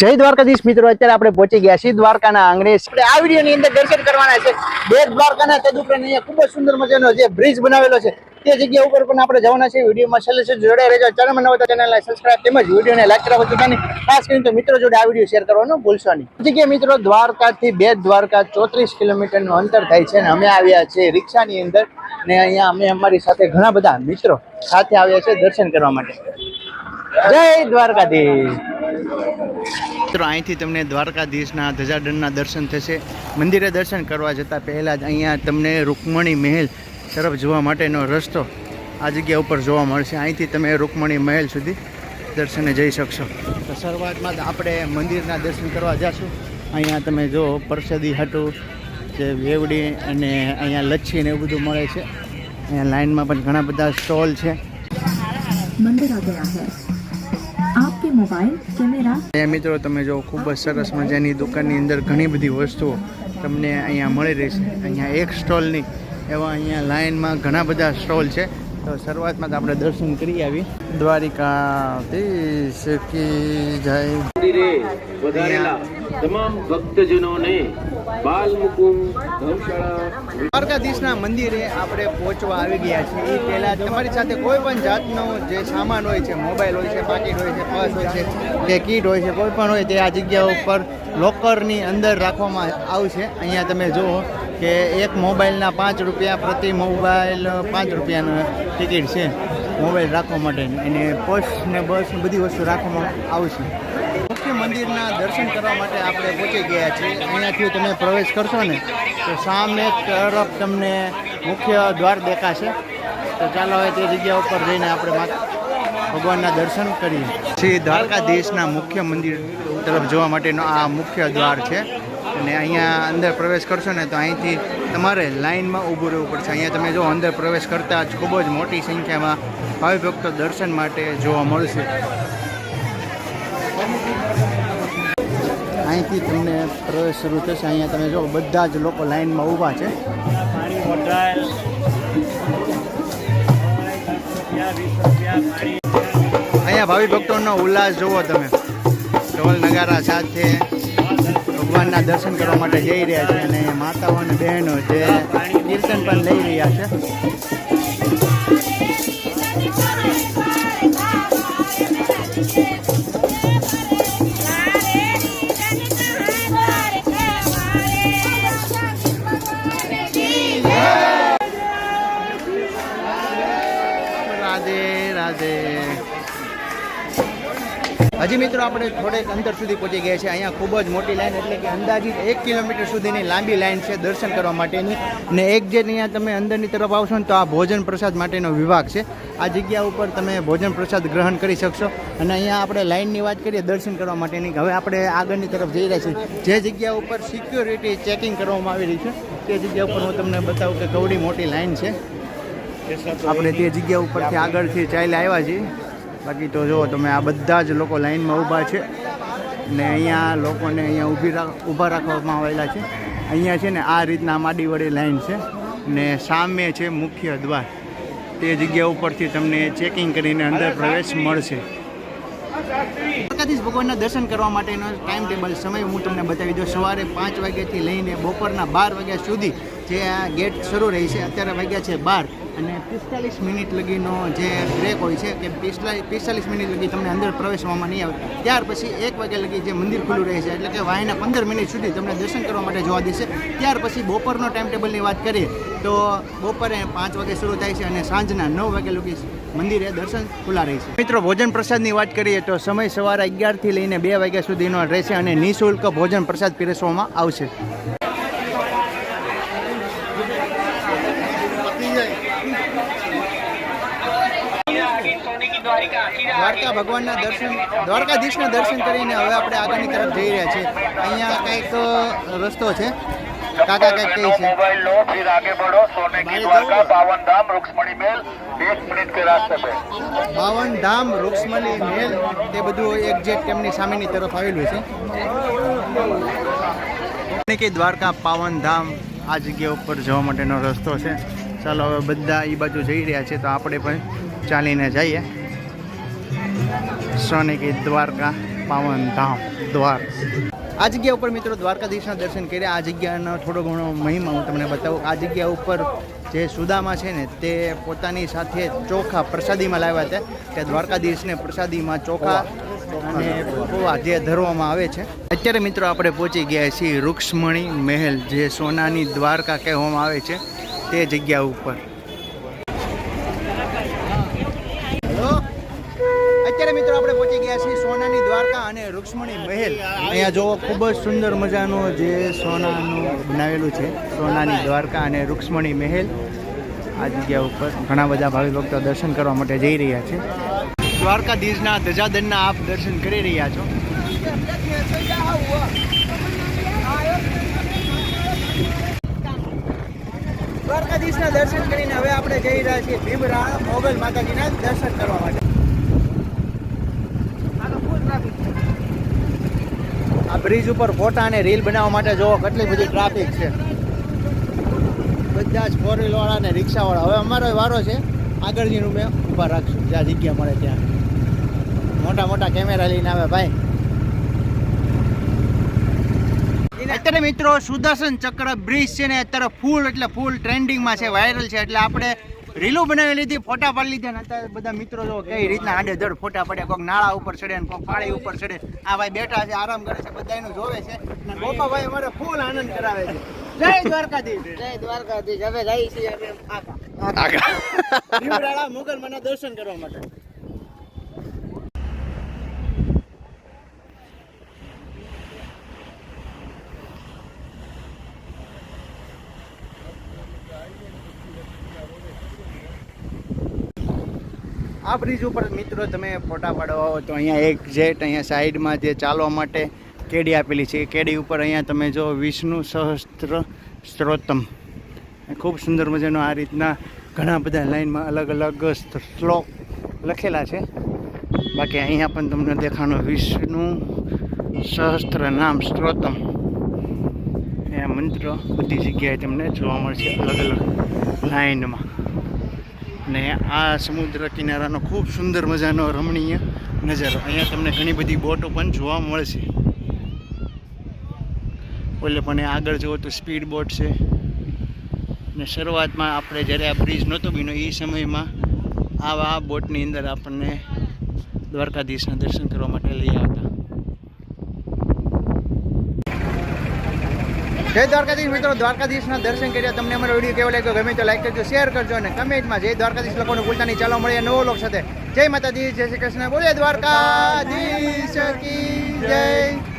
જય દ્વારકાધીશ મિત્રો, અત્યારે આપણે પહોંચી ગયા છીએ દ્વારકાના આંગણે. આપણે આ વિડીયોની અંદર દર્શન કરવાના છે. બે દ્વારકાના તદુપરાંત અહીંયા ખૂબ જ સુંદર મજાનો જે બ્રિજ બનાવેલો છે, તે જગ્યા ઉપર પણ આપણે જવાના છે વિડીયોમાં છેલ્લે છે જોડે રહેજો. ચેનલ નવો ચેનલને સબસ્ક્રાઇબ તેમજ વિડીયોને લાઈક કરવા પોતાની ખાસ કરીને મિત્રો જોડે આ વીડિયો શેર કરવાનું ભૂલશો નહીં. જગ્યા મિત્રો દ્વારકાથી બે દ્વારકા ચોત્રીસ કિલોમીટરનું અંતર થાય છે અને અમે આવ્યા છીએ રિક્ષાની અંદર. ને અહીંયા અમે અમારી સાથે ઘણા બધા મિત્રો સાથે આવ્યા છે દર્શન કરવા માટે. જય દ્વારકાધીશ. મિત્રો અહીંથી તમને દ્વારકાધીશના ધજાડનના દર્શન થશે. મંદિરે દર્શન કરવા જતાં પહેલાં જ અહીંયા તમને રૂકમણી મહેલ તરફ જોવા માટેનો રસ્તો આ જગ્યા ઉપર જોવા મળશે. અહીંથી તમે રૂકમણી મહેલ સુધી દર્શને જઈ શકશો. તો શરૂઆતમાં જ આપણે મંદિરના દર્શન કરવા જઈશું અહીંયા તમે જો પરસદી હાટું જે વેવડી અને અહીંયા લચ્છી ને એવું બધું મળે છે. અહીંયા લાઇનમાં પણ ઘણા બધા સ્ટોલ છે. મંદિર ગયા મોબાઈલ કેમેરા? મિત્રો તમે જો ખૂબ જ સરસ મજાની દુકાનની અંદર ઘણી બધી વસ્તુઓ તમને અહીંયા મળી રહેશે. અહીંયા એક સ્ટોલની એવા અહીંયા લાઇનમાં ઘણા બધા સ્ટોલ છે. તો શરૂઆતમાં તો આપણે દર્શન કરી આવી. દ્વારિકાથી શીખી જાય. તમામ ભક્તજનોને દ્વારકાધીશના મંદિરે આપણે પહોંચવા આવી ગયા છીએ. એ પહેલાં તમારી સાથે કોઈ પણ જાતનો જે સામાન હોય છે, મોબાઈલ હોય છે, પાકીટ હોય છે, પર્સ હોય છે કે કીટ હોય છે, કોઈ પણ હોય તે આ જગ્યા ઉપર લોકરની અંદર રાખવામાં આવશે. અહીંયા તમે જુઓ કે એક મોબાઈલના પાંચ રૂપિયા પ્રતિ મોબાઈલ, પાંચ રૂપિયાનો ટિકિટ છે મોબાઈલ રાખવા માટેની અને પર્સ ને બસ બધી વસ્તુ રાખવામાં આવશે. મંદિરના દર્શન કરવા માટે આપણે પહોંચી ગયા છીએ. અહીંયાથી તમે પ્રવેશ કરશો ને, તો સામે તરફ તમને મુખ્ય દ્વાર દેખાશે. તો ચાલો હવે તે જગ્યા ઉપર જઈને આપણે ભગવાનના દર્શન કરીએ. શ્રી દ્વારકાધીશના મુખ્ય મંદિર તરફ જોવા માટેનો આ મુખ્ય દ્વાર છે. અને અહીંયા અંદર પ્રવેશ કરશો ને, તો અહીંથી તમારે લાઇનમાં ઊભું રહેવું પડશે. અહીંયા તમે જો અંદર પ્રવેશ કરતા જ ખૂબ જ મોટી સંખ્યામાં ભાવિભક્તો દર્શન માટે જોવા મળશે. અહીંથી તમને પ્રવેશ શરૂ થશે. અહીંયા તમે જો બધા જ લોકો લાઈનમાં ઊભા છે. અહીંયા ભાવિ ભક્તોનો ઉલ્લાસ જુઓ તમે. ઢોલ નગારા સાથે ભગવાનના દર્શન કરવા માટે જઈ રહ્યા છે અને માતાઓ અને બહેનો જે કીર્તન પણ લઈ રહ્યા છે. હજી મિત્રો આપણે થોડેક અંતર સુધી પહોંચી ગયા છે અહીંયા ખૂબ જ મોટી લાઈન એટલે કે અંદાજિત એક કિલોમીટર સુધીની લાંબી લાઈન છે દર્શન કરવા માટેની. ને એક જે અહીંયા તમે અંદરની તરફ આવશો ને તો આ ભોજન પ્રસાદ માટેનો વિભાગ છે. આ જગ્યા ઉપર તમે ભોજન પ્રસાદ ગ્રહણ કરી શકશો. અને અહીંયા આપણે લાઇનની વાત કરીએ દર્શન કરવા માટેની હવે આપણે આગળની તરફ જઈ રહ્યા છીએ. જે જગ્યા ઉપર સિક્યોરિટી ચેકિંગ કરવામાં આવી રહી છે તે જગ્યા ઉપર હું તમને બતાવું કે કવડી મોટી લાઈન છે. આપણે તે જગ્યા ઉપરથી આગળથી ચાલ્યા આવ્યા છીએ. બાકી તો જો તમે આ બધા જ લોકો લાઈનમાં ઊભા છે. ને અહીંયા લોકોને અહીંયા ઊભી ઊભા રાખવામાં આવેલા છે. અહીંયા છે ને આ રીતના માડીવાળી લાઈન છે. ને સામે છે મુખ્ય દ્વાર. તે જગ્યા ઉપરથી તમને ચેકિંગ કરીને અંદર પ્રવેશ મળશે. દ્વારકાધીશ ભગવાનના દર્શન કરવા માટેનો ટાઈમ ટેબલ સમય હું તમને બતાવી દઉં. સવારે પાંચ વાગ્યાથી લઈને બપોરના બાર વાગ્યા સુધી જે આ ગેટ શરૂ રહી છે, અત્યારે વાગ્યા છે બાર અને પિસ્તાલીસ મિનિટ લગીનો જે બ્રેક હોય છે કે પિસ્તાલીસ પિસ્તાલીસ મિનિટ લગી તમને અંદર પ્રવેશવામાં નહીં આવે. ત્યાર પછી એક વાગ્યા લગી જે મંદિર ખુલ્લું રહે છે, એટલે કે વાયના પંદર મિનિટ સુધી તમને દર્શન કરવા માટે જોવા દેશે. ત્યાર પછી બપોરનો ટાઈમ ટેબલની વાત કરીએ, તો બપોરે પાંચ વાગે શરૂ થાય છે અને સાંજના નવ વાગે લગી મંદિરે દર્શન ખુલ્લા રહે છે. મિત્રો, ભોજન પ્રસાદની વાત કરીએ, તો સમય સવારે અગિયારથી લઈને બે વાગ્યા સુધીનો રહેશે અને નિઃશુલ્ક ભોજન પ્રસાદ પીરસવામાં આવશે. દ્વારકા ભગવાનના દર્શન દ્વારકાધીશના દર્શન કરીને હવે આપણે આગળની તરફ જઈ રહ્યા છીએ. અહીંયા કંઈક રસ્તો છે. કાકા કંઈક કહે છે. મોબાઈલ ધામ રૂક્ષ્મણી મેલ મેલ તે બધું એક જે તેમની સામેની તરફ આવેલું છે. કે દ્વારકા પાવન ધામ આ જગ્યા ઉપર જવા માટેનો રસ્તો છે. ચાલો હવે બધા એ બાજુ જઈ રહ્યા છે તો આપણે પણ ચાલીને જઈએ. સોનેકી દ્વારકા, પાવન ધામ, દ્વાર. આ જગ્યા ઉપર મિત્રો દ્વારકાધીશના દર્શન કર્યા. આ જગ્યાનો થોડો ઘણો મહિમા હું તમને બતાવું. આ જગ્યા ઉપર જે સુદામા છે ને, તે પોતાની સાથે ચોખા પ્રસાદીમાં લાવ્યા હતા. કે દ્વારકાધીશને પ્રસાદીમાં ચોખા અને પૌવા જે ધરવામાં આવે છે. અત્યારે મિત્રો આપણે પહોંચી ગયા છીએ રૂક્ષ્મણી મહેલ, જે સોનાની દ્વારકા કહેવામાં આવે છે, તે જગ્યા ઉપર. અહીંયા જો ખૂબ જ સુંદર મજાનું જે સોનાનું બનાવેલું છે. સોનાની દ્વારકા અને રૂક્ષ્મણી મહેલ. આ જગ્યા ઉપર ઘણા બધા ભાવિ ભક્તો દર્શન કરવા માટે જઈ રહ્યા છે. દ્વારકાધીશના ધજાદનના આપ દર્શન કરી રહ્યા છો. દ્વારકાધીશના દર્શન કરીને હવે આપણે જઈ રહ્યા છીએ ભીમરા મોગલ માતાજીના દર્શન કરવા માટે. આ બ્રિજ ઉપર ફોટા અને રીલ બનાવવા માટે જોવો કેટલી બધી ટ્રાફિક છે. બધા જ ફોર વ્હીલ વાળા અને રિક્ષાવાળા હવે અમારો વારો છે, આગળની રૂમે ઊભા રાખશું. જ્યાં જગ્યા મળે ત્યાં. મોટા મોટા કેમેરા લઈને આવે ભાઈ. અત્યારે મિત્રો સુદર્શન ચક્ર બ્રિજ છે ને અત્યારે ફૂલ એટલે ફૂલ ટ્રેન્ડિંગમાં છે વાયરલ છે. એટલે આપણે રીલો બનાવી લીધી ફોટા પાડી લીધા ને અત્યારે બધા મિત્રો જો કઈ રીતના આડે ધડ ફોટા પડે કોઈક નાળા ઉપર ચડે ને કોઈક પાળી ઉપર ચડે. આ ભાઈ બેઠા છે આરામ કરે છે બધા એનું જોવે છે. અને ગોપાભાઈ અમારે ફૂલ આનંદ કરાવે છે. જય દ્વારકાધીશ. જય દ્વારકાધીશ. હવે જઈએ છીએ અમે આગળ. ભીમરાળા મુગલ મને દર્શન કરવા માટે. આ બ્રિજ ઉપર મિત્રો તમે ફોટા પાડવા આવો તો અહીંયા એક જેટ અહીંયા સાઈડમાં જે ચાલવા માટે કેડી આપેલી છે. એ કેડી ઉપર અહીંયા તમે જો વિષ્ણુ સહસ્ત્ર સ્ત્રોતમ. ખૂબ સુંદર મજાનો આ રીતના ઘણા બધા લાઈનમાં અલગ અલગ શ્લોક લખેલા છે. બાકી અહીંયા પણ તમને દેખાણો વિષ્ણુ સહસ્ત્ર નામ સ્ત્રોતમ. એ મંત્ર બધી જગ્યાએ તમને જોવા મળશે અલગ અલગ લાઈનમાં. ને આ સમુદ્ર કિનારાનો ખૂબ સુંદર મજાનો રમણીય નજારો. અહીંયા તમને ઘણી બધી બોટો પણ જોવા મળશે. ઓલે પણ આગળ જુઓ તો સ્પીડ બોટ છે. ને શરૂઆતમાં આપણે જ્યારે આ બ્રિજ નહોતો બીનો એ સમયમાં આવા બોટની અંદર આપણને દ્વારકાધીશના દર્શન કરવા માટે લઈ આવતા. જય દ્વારકાધીશ મિત્રો, દ્વારકાધીશના દર્શન કર્યા. તમને અમારો વીડિયો કેવો લાગ્યો ગમે તો લાઈક કરજો શેર કરજો અને કમેન્ટમાં જય દ્વારકાધીશ લોકોને ભૂલતા નહીં ચાલો મળીએ નવો લોક સાથે. જય માતાજી, જય શ્રી કૃષ્ણ. બોલે દ્વારકાધીશ કી જય.